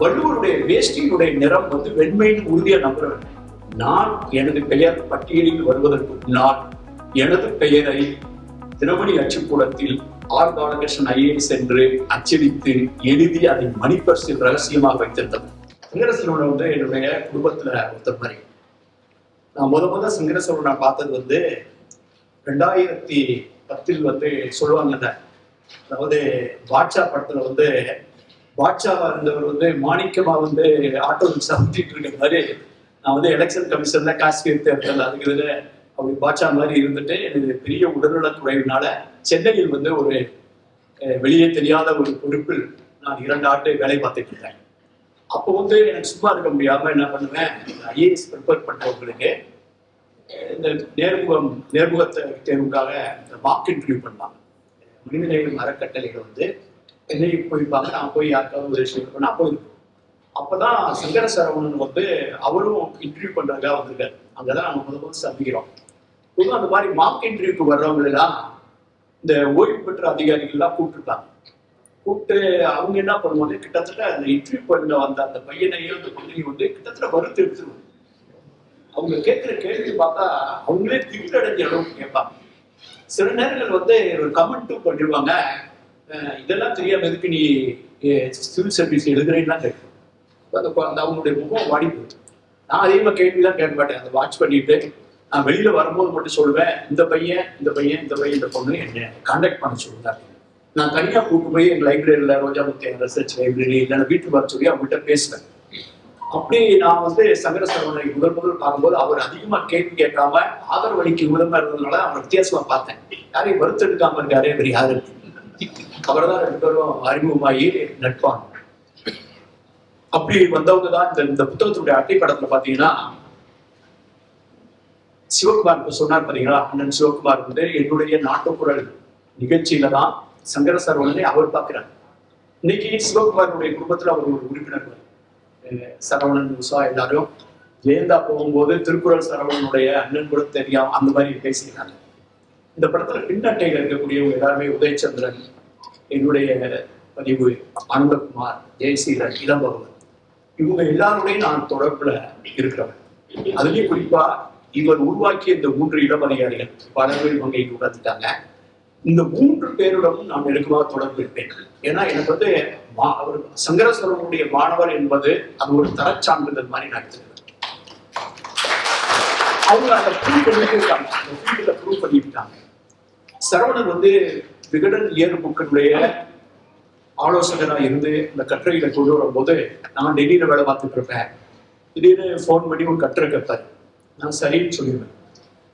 வள்ளுவருடைய வேஷ்டியினுடைய நிறம் வந்து வெண்மையின் உறுதியா நம்புறேன். நான் எனது பெயர் பட்டியலில் வருவதற்கு முன்னால் எனது பெயரை தினமணி அச்சுக்கூடத்தில் ஆர் பாலகிருஷ்ணன் ஐஏஎஸ் என்று அச்சடித்து எழுதி அதை மணிப்பரிசில் ரகசியமாக வைத்திருந்தது சிங்கரசோழன் வந்து என்னுடைய குடும்பத்துல ஒருத்தர் மாதிரி. நான் முத முத சிங்கரசோழன் நான் பார்த்தது வந்து ரெண்டாயிரத்தி பத்தில் வந்து சொல்லுவாங்க அதாவது பாட்ஷா படத்துல வந்து பாட்ஷாவா இருந்தவர் வந்து மாணிக்கமா வந்து ஆட்டோ ரிக்ஷா ஓட்டிட்டு இருக்க மாதிரி நான் வந்து எலெக்ஷன் கமிஷன்ல காஷ்மீர் தேர்தல் அதுக்கு இதுல அப்படி பாட்ஷா மாதிரி இருந்துட்டு எனக்கு பெரிய உடல்நலக் குறைவினால சென்னையில் வந்து ஒரு வெளியே தெரியாத ஒரு பொறுப்பில் நான் இரண்டு ஆண்டு வேலை பார்த்துட்டு இருக்கேன். அப்போ வந்து எனக்கு சும்மா இருக்க முடியாம என்ன பண்ணுவேன் ஐஏஎஸ் ப்ரிப்பேர் பண்றவங்களுக்கு இந்த நேர்முகம் நேர்முகத்தை தேர்வுக்காக இந்த மார்க் இன்டர்வியூ பண்ணலாம் மனிதநேயம் அறக்கட்டளைகள் வந்து என்னை போயிருப்பாங்க நான் போய் யாருக்காவது உதவி செய்யணும் நான் போயிருப்பேன் அப்பதான் சங்கர சரவணன் வந்து அவரும் இன்டர்வியூ பண்றதுக்காக வந்திருக்காரு. அங்கதான் நம்ம முதல் முதல் சந்திக்கிறோம். பொதுவாக அந்த மாதிரி மார்க் இன்டர்வியூக்கு வர்றவங்களெல்லாம் இந்த ஓய்வு பெற்ற அதிகாரிகள்லாம் கூப்பிட்டுருப்பாங்க கூப்பிட்டு அவங்க என்ன பண்ணுவாங்க? கிட்டத்தட்ட அந்த இன்டர்வியூ பண்ண வந்த அந்த பையனையும் அந்த பொண்ணையும் வந்து கிட்டத்தட்ட வறுத்து எடுத்துருவாங்க. அவங்க கேட்குற கேள்வி பார்த்தா அவங்களே திட்டு அடைஞ்ச அளவுக்கு கேட்பாங்க. சில நேரங்கள் வந்து ஒரு கமெண்ட்டும் பண்ணிடுவாங்க. இதெல்லாம் தெரியாம எதுக்கு நீ சிவில் சர்வீஸ் எழுதுறேன்னா கேட்கும் அந்த அந்த அவங்களுடைய முகம் வாடி போகுது நான் அதிகமாக கேள்விலாம் கேட்க மாட்டேன். அதை வாட்ச் பண்ணிட்டு நான் வெளியில வரும்போது மட்டும் சொல்லுவேன் இந்த பையன் இந்த பையன் இந்த பையன் இந்த பொண்ணு என்ன கான்டாக்ட் பண்ண சொல்லுங்க நான் தனியாக கூட்டு போய் எங்கள் லைப்ரரியில் ரோஜா முத்தியம் ரிசர்ச் லைப்ரரி இல்லைன்னா வீட்டுக்கு வர சொல்லி அவங்ககிட்ட பேசுவேன். அப்படி நான் வந்து சங்கர சரவணனை முதல் முதல் பார்க்கும்போது அவர் அதிகமா கேள்வி கேட்காம ஆதரவு அளிக்க விதமா இருந்ததுனால அவரை வித்தியாசமா பார்த்தேன். யாரையும் வருத்தெடுக்காம இருக்காரு இவர் யாரு அவர் தான் ரெண்டு பேரும் அறிமுகமாகி நட்பாங்க. அப்படி வந்தவங்க தான் இந்த இந்த புத்தகத்துடைய அட்டைப்படத்துல பாத்தீங்கன்னா சிவகுமார் இப்ப சொன்னார் பாத்தீங்களா? அண்ணன் சிவகுமார் வந்து என்னுடைய நாட்டுப்புறல் நிகழ்ச்சியில தான் சங்கர சரவணனை அவர் பார்க்கிறார். இன்னைக்கு சிவகுமாரனுடைய குடும்பத்துல அவர் ஒரு உறுப்பினர். அஹ் சரவணன் உஷா எல்லாரும் ஜெயந்தா போகும்போது திருக்குறள் சரவணனுடைய அண்ணன் கூட தெரியாம அந்த மாதிரி பேசிக்கிறாங்க. இந்த படத்துல பின்னட்டையில இருக்கக்கூடியவங்க எல்லாருமே உதயச்சந்திரன் என்னுடைய பதிவு அனந்தகுமார் ஜெயசீலன் இளம்பவன். இவங்க எல்லாருடைய நான் தொடர்புல இருக்கிறவன். அதுலயும் குறிப்பா இவர் உருவாக்கிய இந்த மூன்று இளம் பல பேர் இவங்க இங்க உணர்ந்துட்டாங்க இந்த மூன்று பேருடனும் நான் நெருக்கமாக தொடர்பு இருப்பேன். ஏன்னா எனக்கு வந்து மா- அவர் சங்கரஸ்வரனுடைய மாணவர் என்பது அது ஒரு தரச்சான்றிதழ் மாதிரி நான் எடுத்துக்கிறேன். அவங்க அதை ப்ரூவ் பண்ணிட்டு இருக்காங்க அந்த ப்ரூவ் பண்ணிவிட்டாங்க சரவணன் வந்து விகடன் இயர் புக்கனுடைய ஆலோசகராக இருந்து அந்த கட்டுரைகளை கொண்டு வரும்போது நான் டெல்லியில வேலை பார்த்துட்டு இருப்பேன். திடீர்னு ஃபோன் பண்ணி ஒரு கட்டுரை கேட்பார். நான் சரின்னு சொல்லிடுவேன்.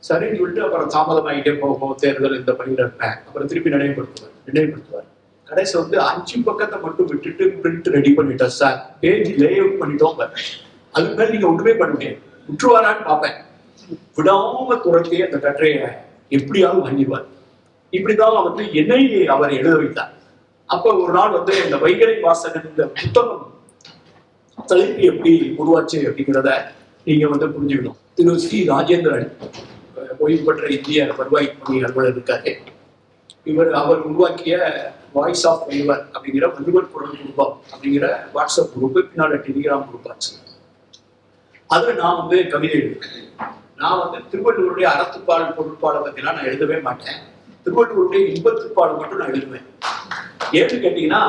சரின்னு சொல்லிட்டு அப்புறம் தாமதமாகிட்டே போகும் தேர்தல் இந்த பணியில் இருப்பேன். அப்புறம் திருப்பி நினைவுபடுத்துவார். நினைவுபடுத்துவார். கடைசி வந்து அஞ்சு பக்கத்தை மட்டும் விட்டுட்டு பிரிண்ட் ரெடி பண்ணிட்டோம் சார். பேஜ் லே அவுட் பண்ணிட்டோம் அது அதுக்கு நீங்கள் நீங்க ஒண்ணுமே பண்ண முடியாது. விட்டுருவாரான்னு பார்ப்பேன். விடாம துரத்தி அந்த கட்டுரையை எப்படியாவது வாங்கிடுவார். இப்படிதான் வந்து என்னை அவர் எழுத வைத்தார். அப்ப ஒரு நாள் வந்து இந்த வைகரை வாசகன் இந்த புத்தகம் தலைப்பு எப்படி உருவாச்சு அப்படிங்கிறத நீங்க வந்து புரிஞ்சுக்கணும். திரு ஸ்ரீ ராஜேந்திரன் ஓய்வு பெற்ற இந்திய வருவாய் பணி அலுவலர் இருக்காரு. இவர் அவர் உருவாக்கிய வாய்ஸ் ஆஃப் வள்ளுவர் அப்படிங்கிற வள்ளுவர் குரல் குடும்பம் அப்படிங்கிற வாட்ஸ்அப் குரூப் பின்னால டெலிகிராம் குரூப் ஆச்சு. அதுல நான் வந்து கவிதை எழுதுவேன். நான் வந்து திருவள்ளுவருடைய அறத்துப்பால் பொருட்பாலை பத்திலாம் நான் எழுதவே மாட்டேன். திருவள்ளுவருடைய இன்பத்திற்பாடு மட்டும் நான் எழுதுவேன். ஏன்னு கேட்டீங்கன்னா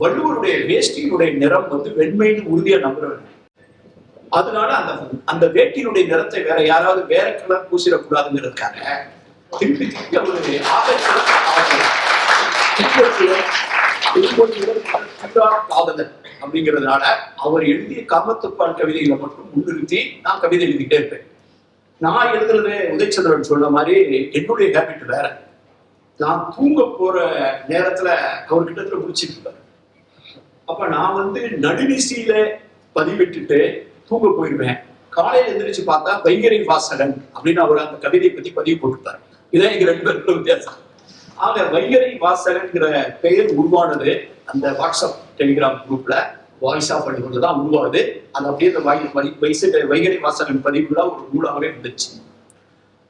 வள்ளுவருடைய வேஷ்டியினுடைய நிறம் வந்து வெண்மைன்னு உறுதியா நம்புறேன் அதனால அந்த அந்த வேட்டியினுடைய நிறத்தை வேற யாராவது வேற கலர் பூசிடக்கூடாதுங்கிறதுக்காக திருப்பி திருப்பி அவருடைய காதலன் அப்படிங்கிறதுனால அவர் எழுதிய காமத்துப்பால் கவிதைகளை மட்டும் முன்னிறுத்தி நான் கவிதை எழுதிட்டே இருப்பேன். நான் எழுதுறது உதயச்சந்திரன் சொன்ன மாதிரி என்னுடைய ஹேபிட் வேற. நான் தூங்க போற நேரத்துல அவர் கிட்டத்துல முடிச்சிட்டு இருப்பாரு அப்ப நான் வந்து நடுநிசையில பதிவிட்டுட்டு தூங்க போயிருவேன் காலையில எந்திரிச்சு பார்த்தா வைகரை வாசகன் அப்படின்னு அவர் அந்த கவிதையை பத்தி பதிவு போட்டுட்டார் இதான் எங்க ரெண்டு பேருக்கும் வித்தியாசம். ஆக வைகரை வாசகன்ங்கிற பெயர் உருவானது அந்த வாட்ஸ்அப் டெலிகிராம் குரூப்ல வாய்ஸ் ஆஃப் பண்ணி தான் உருவாகுது அது அப்படியே அந்த வை- வை- வைகரை வாசகன் பதிவுலாம் ஒரு நூலாகவே இருந்துச்சு.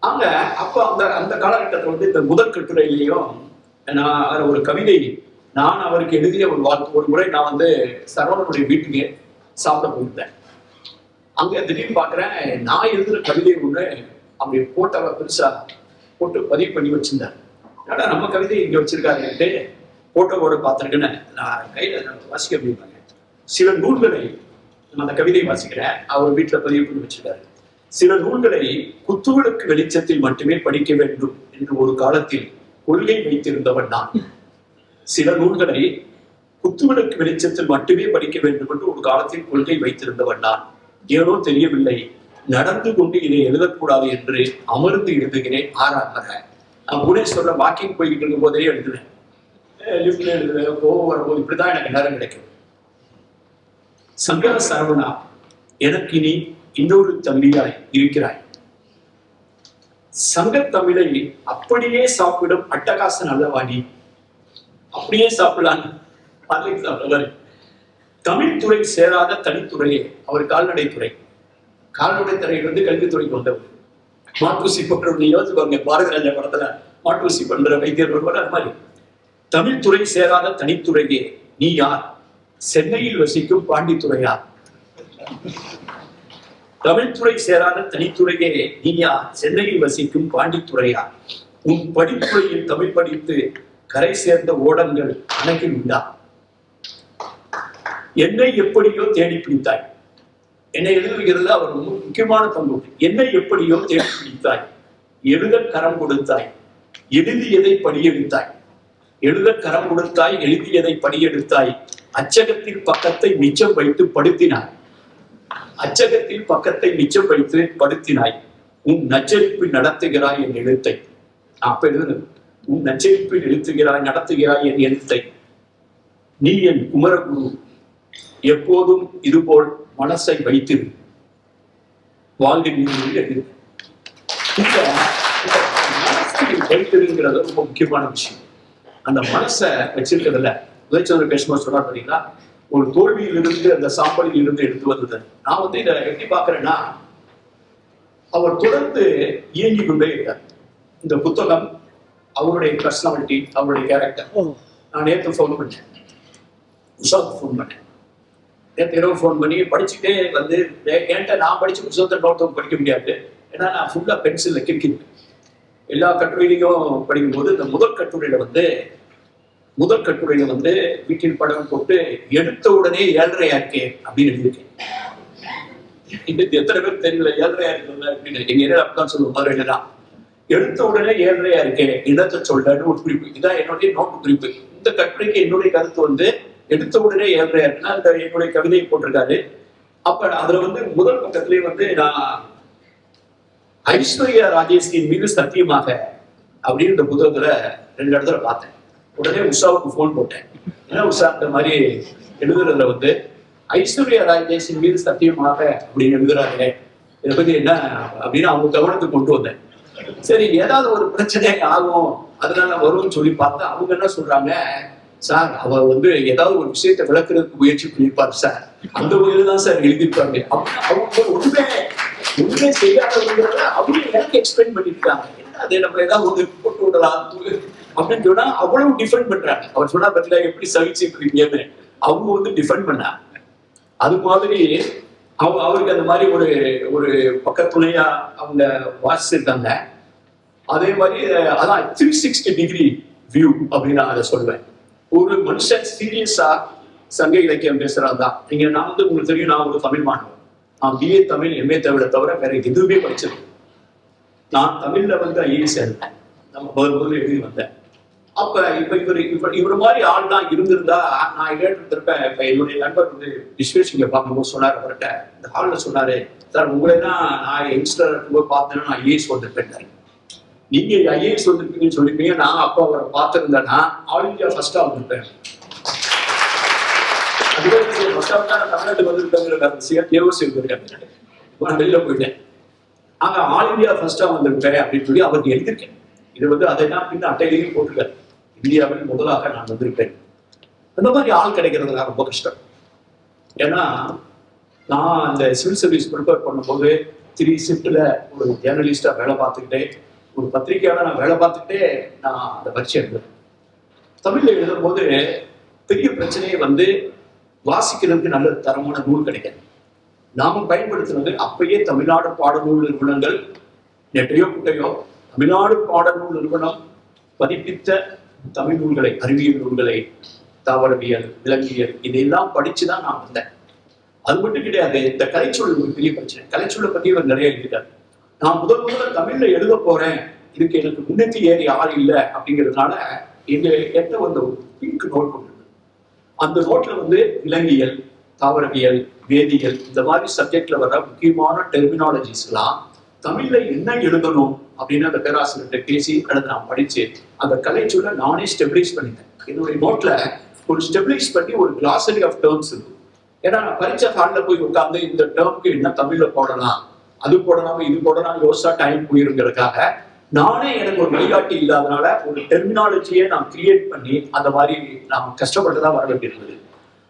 அங்க அப்போ அந்த அந்த காலகட்டத்தில் வந்து இந்த முதல் கட்டுரையிலையும் நான் ஒரு கவிதை நான் அவருக்கு எழுதிய ஒரு வார்த்தை ஒரு முறை நான் வந்து சரவணனுடைய வீட்டுக்கு சாப்பிட போயிருந்தேன். அங்க திடீர்னு பாக்குறேன் நான் எழுதுற கவிதை ஒண்ணு அப்படி போட்டவ பெருசா போட்டு பதிவு பண்ணி வச்சிருந்தேன் ஏடா நம்ம கவிதை இங்க வச்சிருக்காருன்ட்டு போட்டோவோட பார்த்துருக்குன்னு. நான் கையில வாசிக்க முடியுமாங்க சில நூல்களை அந்த கவிதையை வாசிக்கிறேன். அவர் வீட்டுல பதிவு பண்ணி வச்சிருக்காரு. சில நூல்களை குத்துவிளக்கு வெளிச்சத்தில் மட்டுமே படிக்க வேண்டும் என்று ஒரு காலத்தில் கொள்கை வைத்திருந்தவன் நான். சில நூல்களை குத்துவிளக்கு வெளிச்சத்தில் மட்டுமே படிக்க வேண்டும் என்று ஒரு காலத்தில் கொள்கை வைத்திருந்தவன் நான். ஏனோ தெரியவில்லை. நடந்து கொண்டு இதை எழுதக்கூடாது என்று அமர்ந்து எழுதுகிறேன். ஆறாமற நான் புவனேஸ்வரல வாக்கிங் போய்கிட்டு இருக்கும் போதே எழுதுவேன். லிஃப்ட்ல எழுதுவேன் போக வரும்போது இப்படிதான் எனக்கு நேரம் கிடைக்கும். சங்கர சரவணா எனக்கு இனி இன்னொரு தம்பியாய் இருக்கிறாய். சங்க தமிழை அப்படியே சாப்பிடும் அட்டகாச நல்லவாடி. அப்படியே சாப்பிடலாம். அவர் தமிழ் துறை சேராத தனித்துறையே அவர் கால்நடை துறை. கால்நடை துறையிலிருந்து கல்வித்துறைக்கு வந்தவர். மாட்டூசி பண்றவங்க யோசிச்சு பாருங்க பாரதிராஜா படத்துல மாட்டூசி பண்ற வைத்தியர் வருவார் அது மாதிரி. தமிழ் துறை சேராத தனித்துறையே நீ யார்? சென்னையில் வசிக்கும் பாண்டித்துறையா? தமிழ்துறை சேராத தனித்துறையே நீயா சென்னையில் வசிக்கும் பாண்டித்துறையா? உன் படித்துறையில் தமிழ் படித்து கரை சேர்ந்த ஓடங்கள் அணகில் உண்டா? என்னை எப்படியோ தேடி பிடித்தாய். என்னை எழுதுகிறது அவர் முக்கியமான பங்கு என்னை எப்படியோ தேடி பிடித்தாய். எழுத கரம் கொடுத்தாய். எழுதியதை படியெடுத்தாய் எழுத கரம் கொடுத்தாய் எழுதியதை படியெடுத்தாய். அச்சகத்தில் பக்கத்தை மிச்சம் வைத்து படுத்தினாய். அச்சகத்தில் பக்கத்தை மிச்சம் வைத்து படுத்தினாய். உன் நச்சரிப்பு நடத்துகிறாய் என் எழுத்தை. அப்ப எழுதுனது. உன் நச்சரிப்பில் எழுத்துகிறாய் நடத்துகிறாய் என் எழுத்தை. நீ என் குமரகுரு. எப்போதும் இதுபோல் மனசை வைத்திரு. வாழ்வின் வைத்திருங்கிறது ரொம்ப முக்கியமான விஷயம். அந்த மனசை வச்சிருக்கிறதுல. உதயச்சந்திரன் பேசும்போது சொன்னார் பார்த்தீங்களா ஒரு தோல்வியிலிருந்து அந்த சாம்பலில் இருந்து எடுத்து வந்தது. நான் வந்து இதை எப்படி பார்க்கிறேன்னா அவர் தொடர்ந்து இயங்கி கொண்டே இருக்கார் இந்த புத்தகம் அவருடைய பர்சனாலிட்டி அவருடைய கேரக்டர் நான் நேற்று ஃபோன் பண்ணேன். உஷாவுக்கு ஃபோன் பண்ணேன். நேற்று இரவு ஃபோன் பண்ணி படிச்சுட்டே வந்து "டேய், என்கிட்ட நான் படிச்ச புத்தகத்தை இன்னொருத்தவங்க படிக்க முடியாது. ஏன்னா நான் ஃபுல்லாக பென்சிலில் கிறுக்கிட்டு எல்லா கட்டுரையிலையும் படிக்கும்போது இந்த முதல் கட்டுரையில வந்து முதல் கட்டுரையில வந்து வீட்டில் படம் போட்டு எடுத்த உடனே ஏழரை இருக்கே அப்படின்னு எழுதியிருக்கேன். இது எத்தனை பேர் தெரியல ஏழ்றையா இருக்குல்ல அப்படின்னு. எங்க ஏரியா அப்படிதான் சொல்லுவோம் மதுரையில தான் எடுத்த உடனே ஏழரையா இருக்கேன் இடத்தை சொல்லன்னு ஒரு குறிப்பு. இதான் என்னுடைய நோட்டு குறிப்பு. இந்த கட்டுரைக்கு என்னுடைய கருத்து வந்து எடுத்த உடனே ஏழரையா இருக்குன்னா அந்த என்னுடைய கவிதையை போட்டிருக்காரு. அப்ப அதுல வந்து முதல் பக்கத்திலேயே வந்து நான் ஐஸ்வர்யா ராஜேஷின் மீது சத்தியமாக அப்படின்னு இந்த புத்தகத்துல ரெண்டு இடத்துல பார்த்தேன். உடனே உஷாவுக்கு ஃபோன் போட்டேன். ஏன்னா உஷா இந்த மாதிரி எழுதுறதுல வந்து ஐஸ்வர்யா ராஜேஷின் மீது சத்தியமாக அப்படின்னு எழுதுறாங்க இதை பத்தி என்ன அப்படின்னு அவங்க கவனத்துக்கு கொண்டு வந்தேன். சரி ஏதாவது ஒரு பிரச்சனை ஆகும் அதனால வரும்னு சொல்லி பார்த்தா அவங்க என்ன சொல்றாங்க சார் அவர் வந்து ஏதாவது ஒரு விஷயத்தை விளக்குறதுக்கு முயற்சி பண்ணியிருப்பார் சார். அந்த வகையில தான் சார் எழுதியிருப்பாங்க அப்படின்னு அவங்க ஒண்ணுமே ஒண்ணுமே செய்யாதவங்கிறத அவங்க எனக்கு எக்ஸ்பிளைன் பண்ணியிருக்காங்க என்ன அது நம்ம ஏதாவது ஒரு போட்டு விடலாம் அப்படின்னு சொன்னா அவ்வளவு டிஃபெண்ட் பண்றாங்க. அவர் சொன்னா பத்தில எப்படி சகிச்சுட்டு இருக்கீங்கன்னு. அவங்க வந்து டிஃபெண்ட் பண்ணாங்க. அது மாதிரி அவ அவருக்கு அந்த மாதிரி ஒரு ஒரு பக்கத்துணையா அவங்க வாசிச்சிருக்காங்க. அதே மாதிரி அதான் த்ரீ சிக்ஸ்டி டிகிரி வியூ அப்படின்னு நான் அதை சொல்வேன். ஒரு மனுஷன் சீரியஸா சங்க இலக்கியம் பேசுறான் நீங்க நான் வந்து உங்களுக்கு தெரியும் நான் ஒரு தமிழ் மாணவன். நான் பிஏ தமிழ் எம்ஏ தமிழை தவிர வேற எதுவுமே படிச்சது நான் தமிழ்ல வந்து ஐஏஎஸ் எழுந்தேன் நம்ம முதல் எழுதி வந்தேன். அப்ப இப்ப இவர் இவர் இவர் மாதிரி ஆள் தான் இருந்திருந்தா நான் கேட்டிருப்பேன் இப்ப என்னுடைய நண்பர் வந்து விஸ்வேஷிங்க பார்க்கும்போது சொன்னார் அவர்கிட்ட இந்த ஹாலில் சொன்னாரு சார் உங்களை தான் நான் யங்ஸ்டர் இருக்கும்போது பார்த்தேன்னா நான் ஐஏஎஸ் வந்திருப்பேன் நீங்க ஐஏஎஸ் வந்திருப்பீங்கன்னு சொல்லிருப்பீங்க நான் அப்பா அவரை பார்த்திருந்தேன்னா ஆல் இந்தியா ஃபர்ஸ்டா வந்திருப்பேன். அதுவே ஃபர்ஸ்ட் ஆஃப் தான் நான் தமிழ்நாட்டுக்கு வந்திருப்பேங்கிற விஷயம் யோசிச்சு இருந்திருக்கேன் நான் வெளியில போயிட்டேன் ஆக ஆல் இந்தியா ஃபர்ஸ்டா வந்திருப்பேன் அப்படின்னு சொல்லி அவருக்கு எழுதியிருக்கேன் இது வந்து அதை தான் பின்ன அட்டையிலையும் போட்டிருக்காரு இந்தியாவில் முதலாக நான் வந்திருப்பேன் அந்த மாதிரி ஆள் கிடைக்கிறதுலாம் ரொம்ப கஷ்டம் ஏன்னா நான் அந்த சிவில் சர்வீஸ் ப்ரிப்பேர் பண்ணும்போது த்ரீ ஷிஃப்ட்ல ஒரு ஜேர்னலிஸ்டா வேலை பார்த்துக்கிட்டே ஒரு பத்திரிக்கையாளர் நான் வேலை பார்த்துக்கிட்டே நான் அந்த பரீட்சை எழுதுறேன் தமிழ்ல எழுதும்போது பெரிய பிரச்சனையே வந்து வாசிக்கிறதுக்கு நல்ல தரமான நூல் கிடைக்காது நாம பயன்படுத்தினது அப்பயே தமிழ்நாடு பாடநூல் நிறுவனங்கள் நெட்டையோ குட்டையோ தமிழ்நாடு பாடநூல் நிறுவனம் பதிப்பித்த தமிழ் நூல்களை அறிவியல் நூல்களை தாவரவியல் விலங்கியல் இதையெல்லாம் படிச்சுதான் நான் வந்தேன். அது மட்டும் கிடையாது இந்த கலைச்சூழல் ஒரு பெரிய பிரச்சனை. கலைச்சூழலை பத்தி இவர் நிறைய எழுதிட்டார். நான் முதல் முதல்ல தமிழ்ல எழுத போறேன். இதுக்கு எனக்கு முன்னேற்றி ஏறி ஆள் இல்லை அப்படிங்கிறதுனால எங்க எட்ட வந்த ஒரு பிங்க் நோட் ஒன்று அந்த நோட்ல வந்து விலங்கியல் தாவரவியல் வேதியியல் இந்த மாதிரி சப்ஜெக்ட்ல வர முக்கியமான டெர்மினாலஜிஸ்லாம் தமிழ்ல என்ன எழுதணும் அப்படின்னு அந்த பேராசிரியர்கிட்ட பேசி அல்லது நான் படிச்சு அந்த கலைச்சூழலை நானே ஸ்டெபிளைஸ் பண்ணிட்டேன். என்னுடைய நோட்ல ஒரு ஸ்டெபிளைஸ் பண்ணி ஒரு கிளாசரி ஆஃப் டேர்ம்ஸ் இருக்கும் ஏன்னா நான் பரீட்சை ஹாலில் போய் உட்காந்து இந்த டேர்ம்க்கு என்ன தமிழ்ல போடலாம் அது போடலாம் இது போடலாம் யோசா டைம் போயிருங்கிறதுக்காக நானே எனக்கு ஒரு வழிகாட்டி இல்லாதனால ஒரு டெர்மினாலஜியை நான் கிரியேட் பண்ணி அந்த மாதிரி நாம் கஷ்டப்பட்டு தான் வர வேண்டியிருந்தது.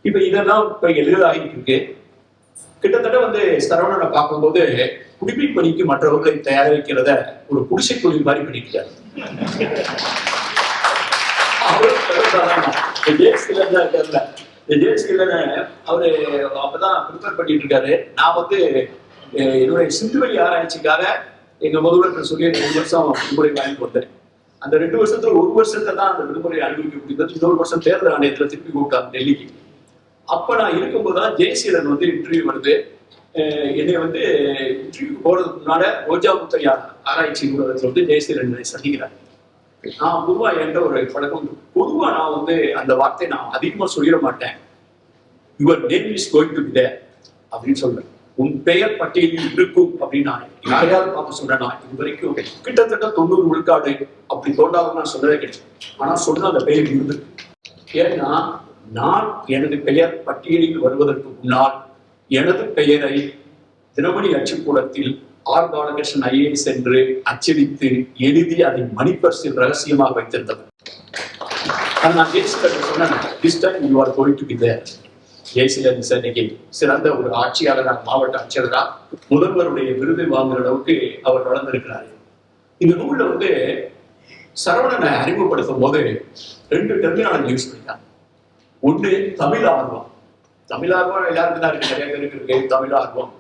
இப்ப இதெல்லாம் இப்ப எழுதாகிட்டு இருக்கு. கிட்டத்தட்ட வந்து சரவணனை பார்க்கும்போது குடிமை பணிக்கு மற்றவர்களை தயாரிக்கிறத ஒரு குடிசை தொழில் மாதிரி பண்ணிக்கிறார் அவரு அப்பதான் ப்ரிப்பேர் பண்ணிட்டு இருக்காரு. நான் வந்து என்னுடைய சிந்துவெளி ஆராய்ச்சிக்காக எங்க முதல்வர் சொல்லி ரெண்டு வருஷம் விடுமுறை வாங்கி கொடுத்தேன். அந்த ரெண்டு வருஷத்துல ஒரு வருஷத்தை தான் அந்த விடுமுறை அனுபவிக்க முடிந்தது. இன்னொரு வருஷம் தேர்தல் ஆணையத்துல திருப்பி கூப்பிட்டாங்க டெல்லிக்கு. அப்ப நான் இருக்கும்போது தான் ஜெயசீலன் வந்து இன்டர்வியூ வருது. என்னை வந்து இன்டர்வியூ போறதுக்கு முன்னால ரோஜா முத்தையா ஆராய்ச்சி நிறுவனத்துல வந்து ஜெயசீலன் சந்திக்கிறார். நான் பொதுவா என்ற ஒரு பழக்கம் பொதுவா நான் வந்து அந்த வார்த்தையை நான் அதிகமா சொல்லிட மாட்டேன். Your name is going to be there அப்படின்னு சொல்றேன். உன் பெயர் பட்டியலில் இருக்கும் அப்படின்னு நான் யாரையாவது பார்க்க சொன்னேன் நான் இது வரைக்கும் கிட்டத்தட்ட தொண்ணூறு விழுக்காடு அப்படி தோண்டாத நான் சொன்னதே கிடையாது. ஆனா சொன்ன அந்த பெயர் இருந்து ஏன்னா நான் எனது பெயர் பட்டியலில் வருவதற்கு முன்னால் எனது பெயரை தினமணி அச்சுக்கூடத்தில் ஆர் பாலகிருஷ்ணன் ஐஏஎஸ் என்று அச்சடித்து எழுதி அதை மணிப்பர்சில் ரகசியமாக வைத்திருந்தது நான் சொன்னேன் இயேசுலேருந்து சென்னைக்கு சிறந்த ஒரு ஆட்சியாளராக மாவட்ட ஆட்சியாளராக முதல்வருடைய விருது வாங்குற அளவுக்கு அவர் வளர்ந்திருக்கிறார். இந்த நூலில் வந்து சரவணனை அறிமுகப்படுத்தும் போது ரெண்டு டெர்மினாலஜி யூஸ் பண்ணிட்டாங்க ஒண்ணு தமிழ் ஆர்வம். தமிழ் ஆர்வம் எல்லாருக்கும் தான் இருக்கு. நிறைய பேருக்கு இருக்கு. தமிழ் ஆர்வம்.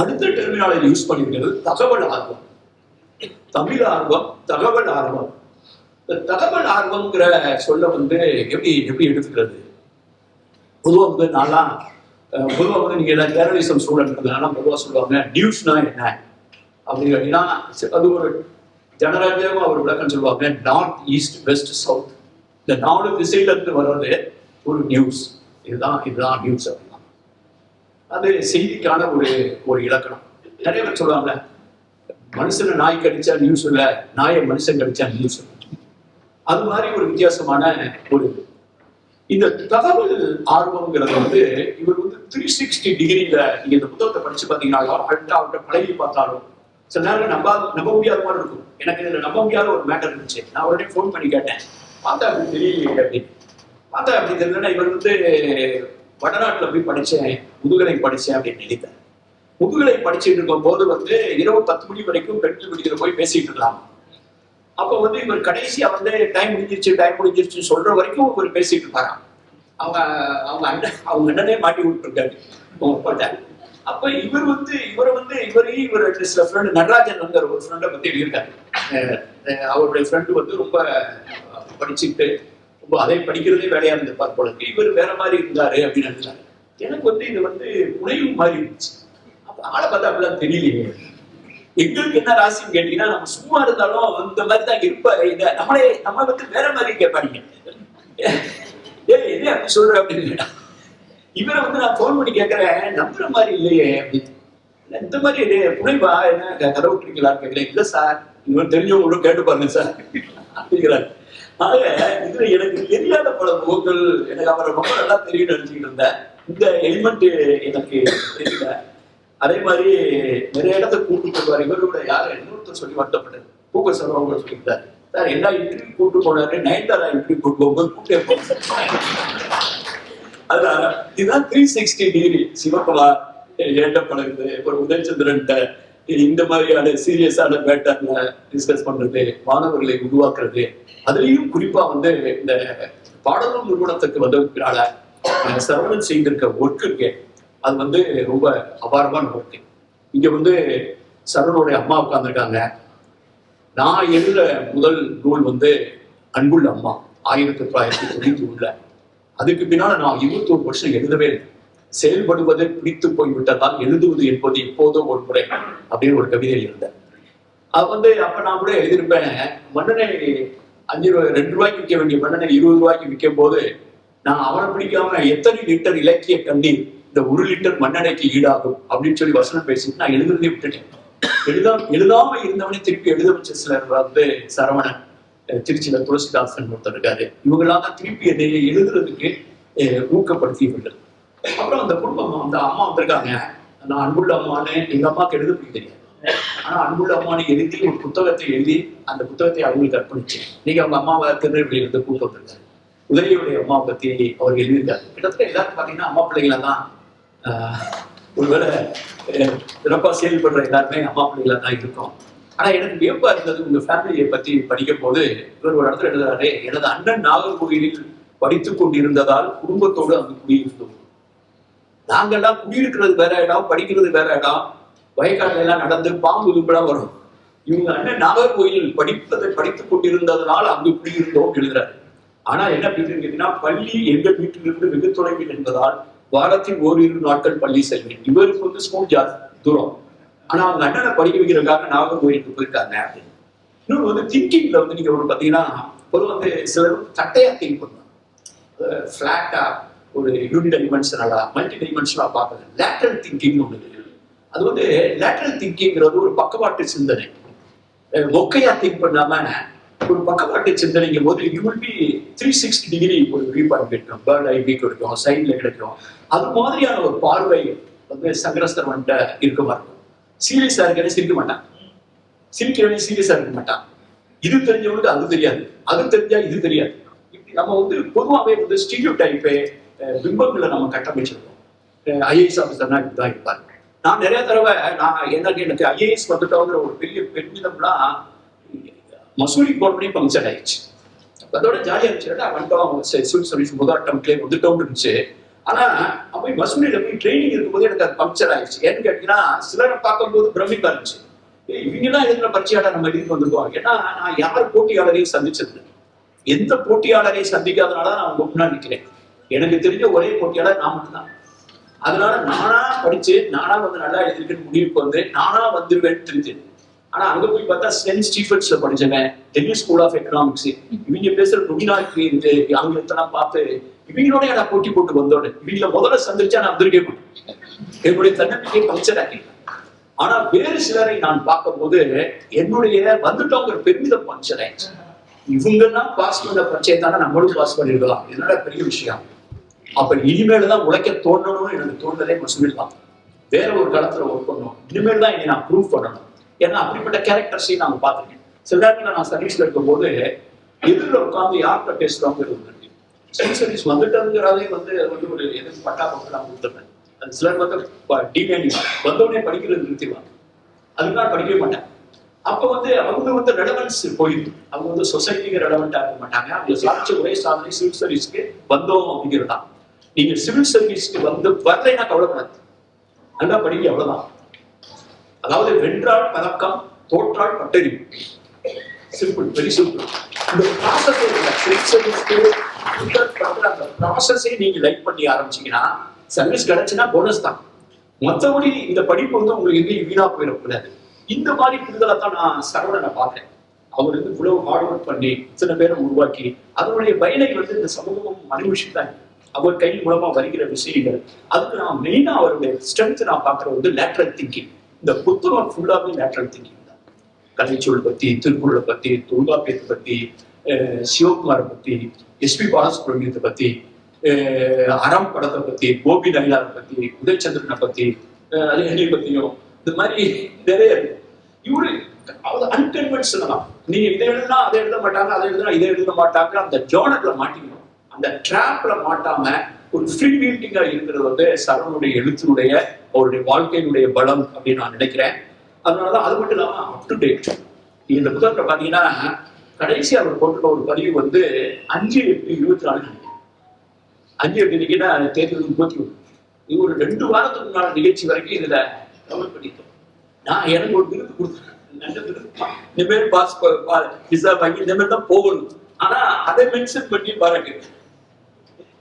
அடுத்த டெர்மினாலஜி யூஸ் பண்ணிருக்கிறது தகவல் ஆர்வம். தமிழ் ஆர்வம் தகவல் ஆர்வம். இந்த தகவல் ஆர்வம்ங்கிற சொல்ல வந்து எப்படி எப்படி எடுத்துக்கிறது? பொதுவா வந்து நான்லாம் பொதுவாக பொதுவா வந்து நீங்க எல்லாம் ஜேர்னலிசம் ஸ்டூடெண்ட்னால பொதுவா சொல்லுவாங்க நியூஸ்னா என்ன? அப்படின்னு அப்படின்னா அது ஒரு ஜனராஜ்யமா அவர் விளக்கம் சொல்லுவாங்க நார்த் ஈஸ்ட் வெஸ்ட் சவுத் இந்த நாலு திசையில இருந்து வர்றது ஒரு நியூஸ் இதுதான் இதுதான் நியூஸ் அப்படின்னா. அது செய்திக்கான ஒரு ஒரு இலக்கணம். நிறைய பேர் சொல்லுவாங்க மனுஷனை நாய் கடிச்சா நியூஸ் இல்லை நாயை மனுஷன் கடிச்சா நியூஸ் அது மாதிரி ஒரு வித்தியாசமான ஒரு இந்த தகவல் ஆர்வம்ங்கிறது வந்து இவர் வந்து த்ரீ சிக்ஸ்டி டிகிரியில நீங்க இந்த புத்தகத்தை படிச்சு பாத்தீங்கன்னா அடுத்த அவர்கிட்ட பழகி பார்த்தாலும் சில நேரம் நம்ப நம்ப முடியாத மாதிரி இருக்கும். எனக்கு இதுல நம்ப முடியாத ஒரு மேட்டர் இருந்துச்சு. நான் உடனே ஃபோன் பண்ணி கேட்டேன். பார்த்தா அப்படி தெரியலையே அப்படின்னு. பார்த்தா அப்படி தெரியலன்னா இவர் வந்து வடநாட்டுல போய் படிச்சேன் முதுகலை படிச்சேன் அப்படின்னு நினைத்தேன் முதுகலை படிச்சுட்டு இருக்கும் போது வந்து இரவு பத்து மணி வரைக்கும் பெண்கள் விடுதியில போய் பேசிட்டு இருக்கலாம். அப்போ வந்து இவர் கடைசியா வந்து டைம் முடிஞ்சிருச்சு டைம் முடிஞ்சிருச்சுன்னு சொல்ற வரைக்கும் இவர் பேசிட்டு இருப்பாராம். அவங்க அவங்க அண்ணன் அவங்க அண்ணனே மாட்டி விட்டுருக்காரு. அவங்க அப்ப இவர் வந்து இவரை வந்து இவரையும் இவர் சில ஃப்ரெண்டு நடராஜன் வந்து ஒரு ஃப்ரெண்டை பத்தி எழுதியிருக்காரு. அஹ் அஹ் அவருடைய ஃப்ரெண்டு வந்து ரொம்ப படிச்சுட்டு ரொம்ப அதை படிக்கிறதே வேலையா இருந்திருப்பார் போல இவர் வேற மாதிரி இருந்தாரு அப்படின்னு நினைச்சாரு எனக்கு வந்து இது வந்து புனைவு மாதிரி இருந்துச்சு. அப்ப ஆளை பார்த்தா அப்படிலாம் தெரியலையே. எங்களுக்கு என்ன ராசின்னு கேட்டீங்கன்னா நம்ம சும்மா இருந்தாலும் இந்த மாதிரி தான் இருப்பாரு. இத நம்மளே நம்ம வந்து வேற மாதிரி கேட்பாங்க ஏய் என்ன அப்படி சொல்ற அப்படின்னு இவரை வந்து நான் போன் பண்ணி கேட்கறேன் நம்புற மாதிரி இல்லையே அப்படின்னு. இந்த மாதிரி இல்லையே புனைவா? என்ன கதை விட்டுருக்கீங்களான்னு கேட்கிறேன். இல்ல சார் இவன் தெரிஞ்சவங்களும் கேட்டு பாருங்க சார். அப்படிங்கிறாரு. ஆக இதுல எனக்கு தெரியாத பல முகங்கள் எனக்கு அவரை ரொம்ப நல்லா தெரியும் நினைச்சுக்கிட்டு இருந்தேன். இந்த எலிமெண்ட் எனக்கு தெரியல. அதே மாதிரி நிறைய இடத்த கூட்டு போவார் இவரோட யாரும் இன்னொருத்தர் சொல்லி வருத்தப்பட்டது. பூக்க சர்வங்க சொல்லியிருந்தார். சார் எல்லா இன்டர்வியூ கூட்டு போனாரு? நயன்தாரா இன்டர்வியூ கூட்டு போகும்போது கூட்டே போனார் அதனால இதுதான் த்ரீ சிக்ஸ்டி டிகிரி சிவகுமார் ஏட்டப்படுறது பழகுது. ஒரு உதயச்சந்திரன்ட்ட இந்த மாதிரியான சீரியஸான பேட்டர்ல டிஸ்கஸ் பண்றது மாணவர்களை உருவாக்குறது. அதுலயும் குறிப்பா வந்து இந்த பாடநூல் நிறுவனத்துக்கு வந்ததுனால சரவணன் செய்திருக்க ஒர்க்கு அது வந்து ரொம்ப அபாரமான ஒர்க் இங்க வந்து சரவணோடைய அம்மா உட்கார்ந்துருக்காங்க. நான் எழுதுற முதல் நூல் வந்து அன்புள்ள அம்மா ஆயிரத்தி தொள்ளாயிரத்தி தொண்ணூத்தி ஒண்ணுல. அதுக்கு பின்னால நான் இருபத்தோரு வருஷம் எழுதவே இல்லை. செயல்படுவது பிடித்து போய்விட்டதால் எழுதுவது என்பது எப்போதோ ஒரு முறை அப்படின்னு ஒரு கவிதை இருந்தேன் அது வந்து அப்ப நான் கூட எழுதியிருப்பேன். மன்னனை அஞ்சு ரூபாய் ரெண்டு ரூபாய்க்கு விற்க வேண்டிய மன்னனை இருபது ரூபாய்க்கு விற்கும் போது நான் அவனை பிடிக்காம எத்தனை லிட்டர் இலக்கிய கண்ணீர் இந்த ஒரு லிட்டர் மண்ணடைக்கு ஈடாகும் அப்படின்னு சொல்லி வசனம் பேசிட்டு நான் எழுதுறதே விட்டுட்டேன். எழுதா எழுதாம இருந்தவனே திருப்பி எழுத வச்ச சிலர் வந்து சரவணன் திருச்சியில துளசிதாசன் ஒருத்தர் இருக்காரு. இவங்களாம் தான் திருப்பி என்னை எழுதுறதுக்கு அஹ், ஊக்கப்படுத்தியவர்கள். அப்புறம் அந்த குடும்பம் அந்த அம்மா வந்திருக்காங்க. நான் அன்புள்ள அம்மான்னு எங்க அம்மாக்கு எழுத பிடிக்க தெரியாது. ஆனா அன்புள்ள அம்மான்னு எழுதி ஒரு புத்தகத்தை எழுதி அந்த புத்தகத்தை அவங்களுக்கு அர்ப்பணிச்சு நீங்க அவங்க அம்மாவை திருநெல்வேலியில இருந்து கூப்பிட்டு வந்திருக்காரு உதவியுடைய அம்மாவை பத்தி அவர் எழுதியிருக்காரு. கிட்டத்தட்ட எல்லாரும் பாத்தீங்கன்னா அம்மா பிள்ளைங்களா தான் ஒருவேளை அஹ், சிறப்பா செயல்படுற எல்லாருமே அம்மா பிள்ளைகளாக தான் இருக்கும். ஆனா எனக்கு வியப்பா இருந்தது உங்கள் ஃபேமிலியை பத்தி படிக்கும் போது இவர் ஒரு இடத்துல எழுதுறாரு எனது அண்ணன் நாகர்கோயிலில் படித்துக் கொண்டிருந்ததால் குடும்பத்தோடு அங்கு குடியிருந்தோம். நாங்கெல்லாம் குடியிருக்கிறது வேற இடம் படிக்கிறது வேற இடம். வயக்காட்டுல எல்லாம் நடந்து பாம்பு தும்பெல்லாம் வரும். இவங்க அண்ணன் நாகர்கோயிலில் படிப்பதை படித்துக் கொண்டிருந்ததனால் அங்கு குடியிருந்தோம் எழுதுறாரு. ஆனா என்ன கேட்டீங்கன்னா பள்ளி எங்கள் வீட்டிலிருந்து வெகு தொலைவில் என்பதால் வாரத்தில் ஓரிரு நாட்கள் பள்ளி செல்வேன். இவருக்கு வந்து ஸ்கூல் ஜாஸ்தி தூரம். ஆனா அவங்க அண்ணனை படிக்க வைக்கிறதுக்காக நாகர்கோயிலுக்கு போயிருக்காங்க அப்படின்னு. இன்னொன்று வந்து திங்கிங்ல வந்து நீங்க ஒரு பாத்தீங்கன்னா ஒரு வந்து சிலர் வந்து தட்டையா திங்க் பண்ணுவாங்க. ஃபிளாட்டா ஒரு யூனி டைமென்ஷனலா மல்டி டைமென்ஷனலா பார்க்கறது லேட்டரல் திங்கிங் ஒன்று அது வந்து லேட்டரல் திங்கிங்கிறது ஒரு பக்கவாட்டு சிந்தனை. மொக்கையா திங்க் பண்ணாம ஒரு பக்கவாட்டு சிந்தனைங்கும் போது you will be three sixty degree ஒரு வியூ பாயிண்ட் கிடைக்கும் பேர்ட் ஐ வியூ கிடைக்கும் சைட்ல கிடைக்கும் அது மாதிரியான ஒரு பார்வை வந்து சங்கரஸ்தர் வந்துட்ட இருக்க மாட்டோம் சீரியஸா இருக்கவே சிரிக்க மாட்டான். சிரிக்கிறவனே சீரியஸா இருக்க மாட்டான். இது தெரிஞ்சவனுக்கு அது தெரியாது. அது தெரிஞ்சா இது தெரியாது. இப்படி நம்ம வந்து பொதுவாகவே வந்து ஸ்டீடியோ டைப்பு பிம்பங்களை நம்ம கட்டமைச்சிருக்கோம். ஐஏஎஸ் ஆஃபீஸர்னா இப்படிதான் இருப்பாரு. நான் நிறைய தடவை நான் எனக்கு எனக்கு ஐஏஎஸ் வந்துட்டோங்கிற ஒரு பெரிய பெருமிதம்லாம் மசூரி போர்டனே பங்க்சர் ஆயிடுச்சு. அதோட ஜாலியா இருந்துச்சு. வந்துட்டோம் சிவில் சர்வீஸ் முதல் அட்டம்ப்ட்லேயே வந்துட்டோம்னு இருந்துச்சு. ஆனா அப்போ மசூரியில போய் ட்ரைனிங் இருக்கும்போது எனக்கு அது பங்க்சர் ஆயிடுச்சு. ஏன்னு கேட்டீங்கன்னா சிலரை பார்க்கும்போது பிரமிப்பா இருந்துச்சு. இவங்க தான் எதுல பரிச்சையாட நம்ம இதுக்கு வந்துருவாங்க ஏன்னா நான் யார் போட்டியாளரையும் சந்திச்சது இல்லை. எந்த போட்டியாளரையும் சந்திக்காதனால நான் உங்க முன்னாடி நிற்கிறேன் எனக்கு தெரிஞ்ச ஒரே போட்டியாளர் நான் மட்டும்தான். அதனால நானா படிச்சு நானா வந்து நல்லா எழுதிருக்கேன்னு முடிவுக்கு வந்து நானா வந்துருவேன் தெரிஞ்சேன். ஆனா அங்க போய் பார்த்தா சென்ட் ஸ்டீஃபன்ஸ்ல படிச்சவன் டெல்லி ஸ்கூல் ஆஃப் எக்கனாமிக்ஸ் இவங்க பேசுற நொடிநாளுக்கு இந்த ஆங்கிலத்தெல்லாம் பார்த்து இவங்களோட நான் போட்டி போட்டு வந்தோட இவங்கள முதல்ல சந்திச்சா நான் வந்திருக்கே மாட்டேன். என்னுடைய தன்னம்பிக்கை பங்க்சர் ஆக்கி ஆனா வேறு சிலரை நான் பார்க்கும்போது என்னுடைய வந்துட்டவங்க பெருமிதம் பங்க்சர் ஆயிடுச்சு. இவங்கெல்லாம் பாஸ் பண்ண பரீட்சையை தானே நம்மளும் பாஸ் பண்ணிருக்கலாம் என்னடா பெரிய விஷயம்? அப்ப இனிமேல் தான் உழைக்க தோணணும்னு எனக்கு தோணுனதே மசூரில் தான் வேற ஒரு காலத்துல ஒர்க் பண்ணணும் இனிமேல் தான் என்னை நான் ப்ரூவ் பண்ணணும். ஏன்னா அப்படிப்பட்ட கேரக்டர்ஸையும் நாங்கள் பார்த்துருக்கேன். சில நேரத்தில் நான் சர்வீஸ்ல இருக்கும்போது எதிரில் உட்காந்து யார்கிட்ட பேசுறாங்க இருக்கு சிவில் சர்வீஸ் வந்துட்டதுங்கிறதே வந்து வந்து ஒரு எதுக்கு பட்டா பக்கம் நான் கொடுத்துருப்பேன். அது சிலர் வந்து டிமேண்டிங் வந்தவுடனே படிக்கிறது நிறுத்திடுவாங்க. அதுக்காக படிக்கவே மாட்டேன் அப்ப வந்து அவங்க வந்து ரெலவன்ஸ் போயிருக்கு அவங்க வந்து சொசைட்டிக்கு ரெலவெண்டா இருக்க மாட்டாங்க. அவங்க சாதிச்ச ஒரே சாதனை சிவில் சர்வீஸ்க்கு வந்தோம் அப்படிங்கிறது தான் நீங்க சிவில் சர்வீஸ்க்கு வந்து வரலைன்னா கவலைப்படாது நல்லா படிக்க அவ்வளவுதான். அதாவது வென்றால் பதக்கம் தோற்றால் பட்டறிவு. சிம்பிள் வெரி சிம்பிள் இந்த ப்ராசஸ் சர்வீஸ்க்கு அந்த ப்ராசஸே நீங்க லைக் பண்ணி ஆரம்பிச்சீங்கன்னா சர்வீஸ் கிடைச்சுன்னா போனஸ் தான். மற்றபடி இந்த படிப்பு வந்து உங்களுக்கு எங்கேயும் வீணா போயிடக்கூடாது இந்த மாதிரி புரிதலை தான் நான் சரவணனை பார்த்தேன் அவர் வந்து இவ்வளவு ஹார்ட் ஒர்க் பண்ணி இத்தனை பேரை உருவாக்கி அதனுடைய பயனை வந்து இந்த சமூகமும் அனுபவிச்சுட்டாங்க அவர் கை மூலமா வருகிற விஷயங்கள் அதுக்கு நான் மெயினா அவருடைய ஸ்ட்ரென்த் நான் பாக்குறது வந்து லேட்ரல் திங்கிங் இந்த புத்தகம் ஃபுல்லாவே லேட்டரல் திங்கிங் தான். கலைச்சூழல் பத்தி திருக்குறளை பத்தி தொல்காப்பியத்தை பத்தி சிவகுமாரை பத்தி எஸ்பி பாலசுப்ரமணியத்தை பத்தி அறம் படத்தை பத்தி கோபி நயிலாரை பத்தி உதயச்சந்திரனை பத்தி அஹ் அது என்னை பத்தியும் இந்த மாதிரி நிறைய இவரு அதாவது அன்கன்வென்ஷனலா நீங்க இதை எழுதினா அதை எழுத மாட்டாங்க அதை எழுதினா இதை எழுத மாட்டாங்க அந்த ஜோனர்ல மாட்டிக்கணும். அந்த ட்ராப்ல மாட்டாம ஒரு ஃப்ரீ வீல்டிங்கா இருக்கிறது வந்து சரவனுடைய எழுத்தினுடைய அவருடைய வாழ்க்கையினுடைய பலம் அப்படின்னு நான் நினைக்கிறேன். அதனாலதான் அது மட்டும் இல்லாம அப் டு டேட் இந்த புத்தகத்தை பாத்தீங்கன்னா கடைசி அவர் போட்டுள்ள ஒரு பதிவு வந்து அஞ்சு எட்டு இருபத்தி நாலு அஞ்சு எட்டு இன்னைக்குன்னா தேதி முப்பத்தி ஒன்று. இது ஒரு ரெண்டு வாரத்துக்கு முன்னாடி நிகழ்ச்சி வரைக்கும் இதுல கவர் பண்ணிட்டோம். நான் எனக்கு ஒரு விருது கொடுத்தேன் நல்ல விருது. இந்த மாதிரி பாஸ் விசா வாங்கி இந்த மாதிரி தான் போகணும். ஆனா அதை மென்ஷன் பண்ணி பாருங்க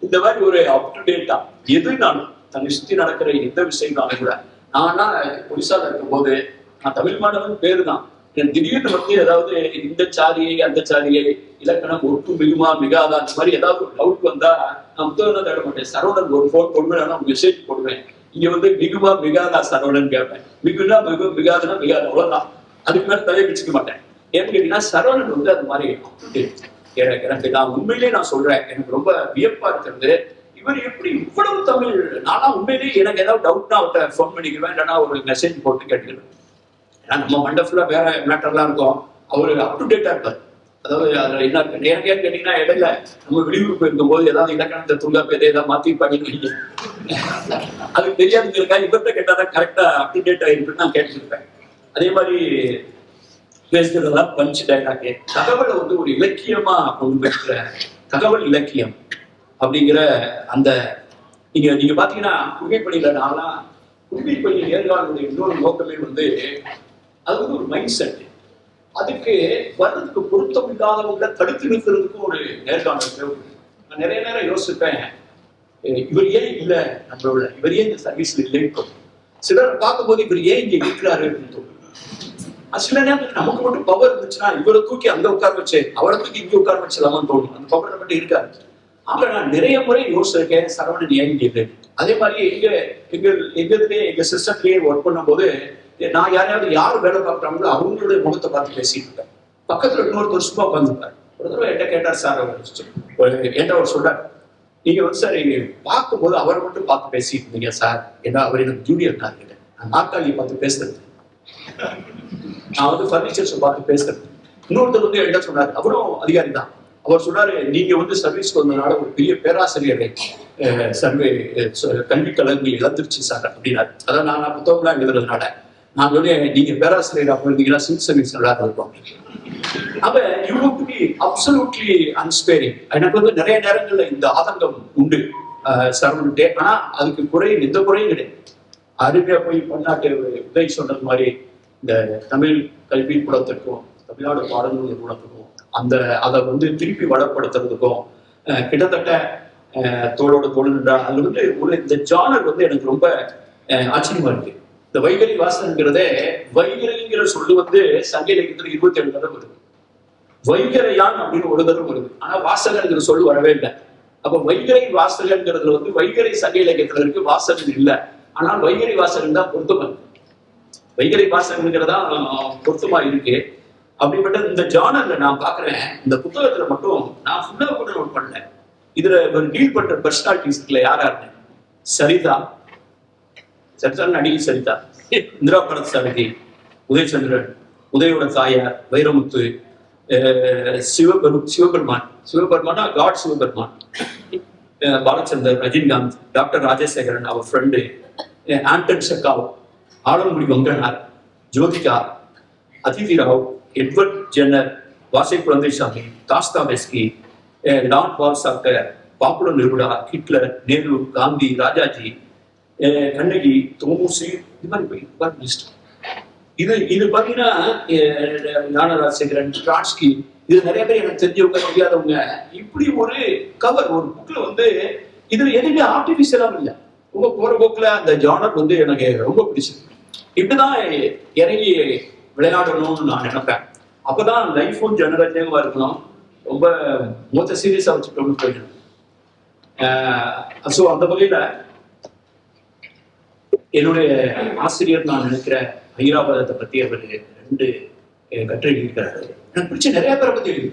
இந்த மாதிரி ஒரு அப் டு டேட்டா எதுனாலும் தன்னை சுத்தி நடக்கிற எந்த விஷயம்னாலும் கூட. நானா ஒரிசால இருக்கும்போது நான் தமிழ் மாணவன் பேரு தான் என் திடீர்னு வந்து ஏதாவது இந்த சாரியை அந்த சாரியை இலக்கணம் ஒட்டு மிகுமா மிகாதா அந்த மாதிரி ஏதாவது ஒரு டவுட் வந்தா நான் புத்தகம் தேட மாட்டேன். சரவணன் ஒரு ஃபோன் போடுவேன் நான் மெசேஜ் போடுவேன். இங்க வந்து மிகுமா மிகாதா சரவணன் கேட்பேன். மிகுனா மிகு மிகாதுனா மிகாது அவ்வளவுதான். அதுக்கு மேல தலையை பிடிச்சிக்க மாட்டேன். ஏன்னு கேட்டீங்கன்னா சரவணன் வந்து அது மாதிரி எனக்கு எனக்கு நான் உண்மையிலேயே நான் சொல்றேன். எனக்கு ரொம்ப வியப்பா இருக்கிறது. இவர் எப்படி இவ்வளவு தமிழ்? நானா உண்மையிலேயே எனக்கு ஏதாவது டவுட்னா அவர்கிட்ட ஃபோன் பண்ணிக்குவேன் இல்லைன்னா ஒரு மெசேஜ் போட்டு கேட்டுக்கிறேன் ஏன்னா நம்ம மண்டபத்துல வேற மேட்டர்லாம் இருக்கும். அவரு அப் டு டேட்டா இருப்பார். அதாவது அதுல என்ன இருக்கு? எனக்கு ஏன்னு கேட்டீங்கன்னா இடையில நம்ம வெளியூர் போயிருக்கும் போது ஏதாவது இலக்கணத்தை துங்கா பேர் ஏதாவது மாத்தி பண்ணிக்கிறீங்க அது தெரியாதுங்கிறக்கா இவர்கிட்ட கேட்டாதான் கரெக்டா அப் டு டேட் ஆயிருக்குன்னு நான் கேட்டுருப்பேன் அதே மாதிரி பேசுறதெல்லாம் பஞ்சு டைலாக் தகவலை வந்து ஒரு இலக்கியமா கொண்டு போயிருக்கிற தகவல் இலக்கியம் அப்படிங்கிற அந்த நீங்க நீங்க பாத்தீங்கன்னா புகைப்பணியில நான்லாம் புகைப்பணி நேர்காணலுடைய இன்னொரு நோக்கமே வந்து அது வந்து ஒரு மைண்ட் செட் அதுக்கு வர்றதுக்கு பொருத்தம் இல்லாதவங்களை தடுத்து நிறுத்துறதுக்கும் ஒரு நேர்காணல் தேவைப்படுது நான் நிறைய நேரம் யோசிப்பேன். இவர் ஏன் இல்ல நம்மளோட? இவர் ஏன் இந்த சர்வீஸ்ல இல்லைன்னு சிலர் சிலரை பார்க்கும்போது இவர் ஏன் இங்க இருக்கிறாரு அப்படின்னு தோணும். அது சில நேரத்துக்கு நமக்கு மட்டும் பவர் இருந்துச்சுன்னா இவரை தூக்கி அங்க உட்கார வச்சு அவரை தூக்கி இங்க உட்கார வச்சலாமான்னு தோணும். அந்த பவர் மட்டும் இருக்காது. ஆனா நான் நிறைய முறை யோசிச்சிருக்கேன் சரவணன் ஏன் அதே மாதிரி எங்க எங்க எங்க எங்க சிஸ்டம்லயே ஒர்க் பண்ணும்போது நான் யாரையாவது யார் வேலை பார்க்குறாங்களோ அவங்களுடைய முகத்தை பார்த்து பேசிட்டு இருப்பேன். பக்கத்துல இன்னொருத்தர் சும்மா உட்காந்துருப்பாரு ஒரு தடவை என்கிட்ட கேட்டார் சார் அவர் ஒரு என்கிட்ட அவர் சொல்றாரு நீங்க வந்து சார் இங்க பார்க்கும்போது அவரை மட்டும் பார்த்து பேசிட்டு இருந்தீங்க சார். ஏன்னா அவர் எனக்கு ஜூனியர் தான் நான் நாற்காலியை பார்த்து பேசுறது. நான் வந்து ஃபர்னிச்சர்ஸ் பார்த்து பேசுறது இன்னொருத்தர் வந்து என்ன சொன்னார். அவரும் அதிகாரி தான். அவர் சொன்னாரு நீங்க வந்து சர்வீஸ்க்கு வந்ததுனால ஒரு பெரிய பேராசிரியரை அஹ், சர்வே கல்வி கழகங்கள் இழந்துருச்சு சார் அப்படின்னாரு. அதான் நான் புத்தகம்லாம் எழுதுறதுனால. நான் சொன்னேன் நீங்க பேராசிரியர் அப்ப இருந்தீங்கன்னா சிவில் சர்வீஸ் நல்லா இருக்கும். அப்ப யூ பி அப்சல்யூட்லி அன்ஸ்பேரிங் எனக்கு வந்து நிறைய நேரங்கள்ல இந்த ஆதங்கம் உண்டு. சரவணுட்டே ஆனா அதுக்கு குறை எந்த குறையும் கிடையாது. அருமையா போய் பன்னாட்டு உதவி சொன்னது மாதிரி இந்த தமிழ் கல்வி கூடத்திற்கும் தமிழ்நாடு பாடநூல் நிறுவனத்துக்கும் அந்த அதை வந்து திருப்பி வளப்படுத்துறதுக்கும் கிட்டத்தட்ட தோளோட தோல் நின்றால் அது வந்து ஒரு இந்த ஜானர் வந்து எனக்கு ரொம்ப ஆச்சரியமா இருக்கு. இந்த வைகரி வாசனங்கிறதே வைகரிங்கிற சொல்லு வந்து சங்க இலக்கியத்துல இருபத்தி ஏழு தடவை வருது. வைகரையான் அப்படின்னு ஒரு தடவை வருது. ஆனா வாசகங்கிற சொல்லு வரவே இல்லை. அப்ப வைகரை வாசகங்கிறதுல வந்து வைகரை சங்க இலக்கியத்துல இருக்கு வாசகன் இல்லை. ஆனால் வைகரை வாசகன் தான் பொருத்தமா வைகரை வாசகங்கிறதா பொருத்தமா இருக்கு. அப்படிப்பட்ட இந்த ஜானர்ல நான் பாக்குறேன். இந்த புத்தகத்துல மட்டும் நான் ஃபுல்லா கூட நோட் பண்ணல. இதுல ஒரு டீல் பண்ற பர்சனாலிட்டிஸ் இருக்குல்ல யார் யாருன்னு சரிதா. சரிதா நடிகை சரிதா. இந்திரா பரத் சாரதி உதயச்சந்திரன் உதயோட தாயார் வைரமுத்து சிவபெரு சிவபெருமான். சிவபெருமானா காட் சிவபெருமான். பாலச்சந்தர் ரஜினிகாந்த் டாக்டர் ராஜசேகரன் அவர் friend Anton Chekhov. Alangudi Vanganar Jyothika Aditi Rao Edward Jenner வாசை Kulandaisamy Dostoevsky டான் பால் சாக்கர் பாப்புலர் நிருபடா ஹிட்லர் நேரு காந்தி ராஜாஜி அஹ் கண்ணகி தோமுசி இது மாதிரி லிஸ்ட் இது இது பாத்தீங்கன்னா அஹ் ஞானராஜசேகரன் ட்ராட்ஸ்கி இது நிறைய பேர் எனக்கு தெரிஞ்சவங்க தெரியாதவங்க இப்படி ஒரு கவர் ஒரு புக்ல வந்து இதுல எதுவுமே ஆர்டிபிஷியலா இல்லை. ரொம்ப போற போக்குல அந்த ஜானர் வந்து எனக்கு ரொம்ப பிடிச்சிருக்கு இப்படிதான் இறங்கி விளையாடணும்னு நான் நினைப்பேன். அப்பதான் லைஃபும் ஜெனரேட்டிவா இருக்கணும் ரொம்ப மூத்த சீரியஸா வச்சுட்டோம்னு போயிடணும் ஸோ அந்த வகையில என்னுடைய ஆசிரியர் நான் நினைக்கிற ஐராவதத்தை பத்தி அவர் ரெண்டு அஹ், கட்டுரை எழுதியிருக்கிறாரு. எனக்கு பிடிச்ச நிறைய பேரை பத்தி எழுதி.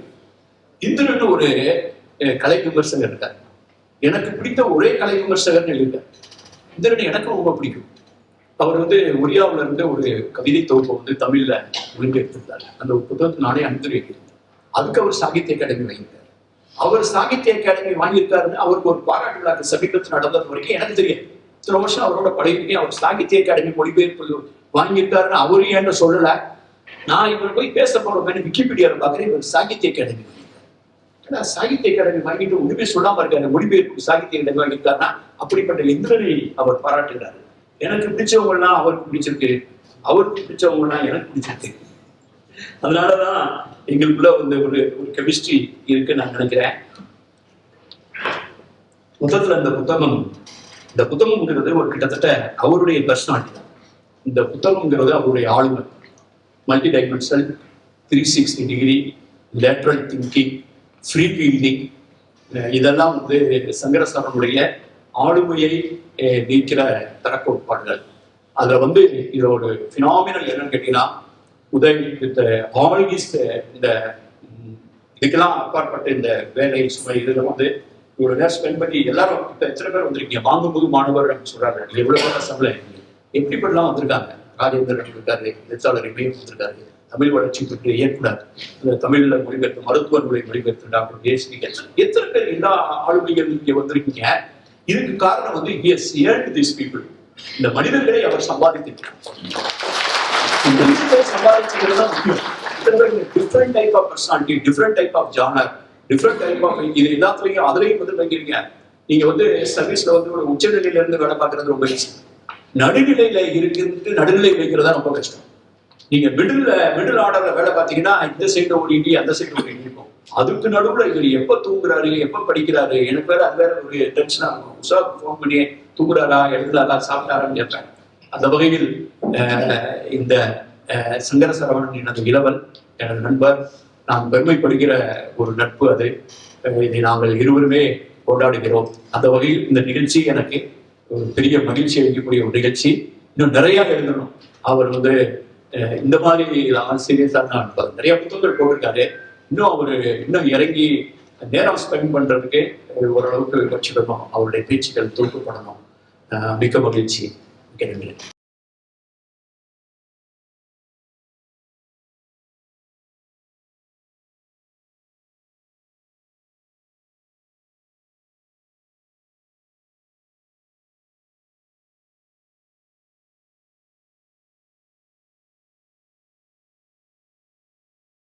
இந்திரன் ஒரு கலை விமர்சகர் இருக்கார். எனக்கு பிடித்த ஒரே கலை விமர்சகர்னு எழுதியிருக்கார். இந்திரன் எனக்கு ரொம்ப பிடிக்கும். அவர் வந்து ஒரியாவுல இருந்த ஒரு கவிதை தொகுப்பை வந்து தமிழ்ல மொழிபெயர்த்திருந்தார் அந்த ஒரு புத்தகத்தை நானே அனுப்பி வைக்கிறேன் அதுக்கு அவர் சாகித்ய அகாடமி வாங்கியிருக்காரு அவர் சாகித்ய அகாடமி வாங்கியிருக்காருன்னு அவருக்கு ஒரு பாராட்டு விழாக்கு சமீபத்தில் நடந்தது வரைக்கும் எனக்கு தெரியாது. இத்தனை வருஷம் அவரோட பழகிருக்கேன் அவர் சாகித்ய அகாடமி மொழிபெயர்ப்பு வாங்கியிருக்காருன்னு அவரு ஏன்னு சொல்லல? நான் இவர் போய் பேச போறோம் விக்கிபீடியாவில் பார்க்குறேன் இவர் சாகித்ய அகாடமி சாகித்ய அகாடமி வாங்கிட்டு உண்மை சொல்லாம இருக்காரு மொழிபெயர்ப்பு சாகித்ய அகாடமி வாங்கிட்டாருன்னா அப்படிப்பட்ட இந்திரனை அவர் பாராட்டுகிறாரு. எனக்கு பிடிச்சவங்கலாம் அவருக்கு பிடிச்சிருக்கு. அவருக்கு பிடிச்சவங்கன்னா எனக்கு பிடிச்சிருக்கு. அதனாலதான் எங்களுக்குள்ள வந்து ஒரு ஒரு கெமிஸ்ட்ரி இருக்குன்னு நான் நினைக்கிறேன். மொத்தத்துல இந்த புத்தகம் இந்த புத்தகம்ங்கிறது ஒரு கிட்டத்தட்ட அவருடைய பர்சனாலிட்டி தான். இந்த புத்தகம்ங்கிறது அவருடைய ஆளுமை. Multi dimension three sixty degree lateral thinking free fielding இதெல்லாம் வந்து சங்கரசரனுடைய ஆளுமையை நீக்கிற தரக்கோட்பாடுகள். அதுல வந்து இதோட ஃபினாமினல் என்னன்னு கேட்டீங்கன்னா உதய் வித் ஆல்விஸ் இந்த இதுக்கெல்லாம் அப்பாற்பட்ட இந்த வேலை சுமை இதில் வந்து இவ்வளோ நேரம் ஸ்பெண்ட் பண்ணி எல்லாரும் இப்போ எத்தனை பேர் வந்திருக்கீங்க? வாங்கும்போது மாணவர் அப்படின்னு சொல்றாங்க. எவ்வளோ பேர் சம்பளம். எப்படிப்பட்டலாம் வந்திருக்காங்க? ராஜேந்திரன் இருக்காரு எழுத்தாளர் இமயம் வந்திருக்காரு. தமிழ் வளர்ச்சி பற்றிய இயக்குனர் இந்த தமிழ்ல மொழிபெயர்த்த மருத்துவ நூலை மொழிபெயர்த்த டாக்டர் தேசிகன் எத்தனை பேர் எல்லா ஆளுமைகள் இங்க வந்திருக்கீங்க? இதுக்கு காரணம் வந்து எஸ் ஏர்ன் திஸ் பீப்புள் இந்த மனிதர்களை அவர் சம்பாதித்திருக்கிறார். இந்த விஷயத்தை சம்பாதிச்சுக்கிறது தான் முக்கியம். Different type of personality different type of genre different type of இது எல்லாத்துலயும் அதுலயும் வந்து வைக்கிறீங்க நீங்க வந்து சர்வீஸ்ல வந்து ஒரு உச்சநிலையில இருந்து வேலை பார்க்கறது ரொம்ப ஈஸி நடுநிலையில இருக்கு நடுநிலை வைக்கிறதா ரொம்ப கஷ்டம். நீங்க மிடில் மிடில் ஆர்டர்ல வேலை பார்த்தீங்கன்னா இந்த சைடு ஓடிட்டு அந்த சைடு ஓடிட்டு இருக்கும். அதுக்கு நடுவுல இவர் எப்ப தூங்குறாரு எப்ப படிக்கிறாரு எனக்கு வேற அது வேற ஒரு டென்ஷனா இருக்கும். உஷாக்கு ஃபோன் பண்ணி தூங்குறாரா எழுதுறாரா சாப்பிட்டாரான்னு கேட்பேன். அந்த வகையில் இந்த சங்கர சரவணன் எனது இளவல் எனது நண்பர் நான் பெருமைப்படுகிற ஒரு நட்பு அது. இதை நாங்கள் இருவருமே கொண்டாடுகிறோம். அந்த வகையில் இந்த நிகழ்ச்சி எனக்கு ஒரு பெரிய மகிழ்ச்சி அளிக்கக்கூடிய ஒரு நிகழ்ச்சி. இன்னும் நிறைய எழுதணும். அவர் வந்து இந்த மாதிரி ஆசிரியர் தான் நிறைய புத்தகங்கள் போட்டிருக்காரு. இன்னும் அவர் இன்னும் இறங்கி நேரம் ஸ்பெண்ட் பண்றதுக்கு ஓரளவுக்கு வச்சுக்கணும் அவருடைய பேச்சுக்கள் தூக்கப்படணும். அஹ், மிக்க மகிழ்ச்சி. மிக்க நன்றி.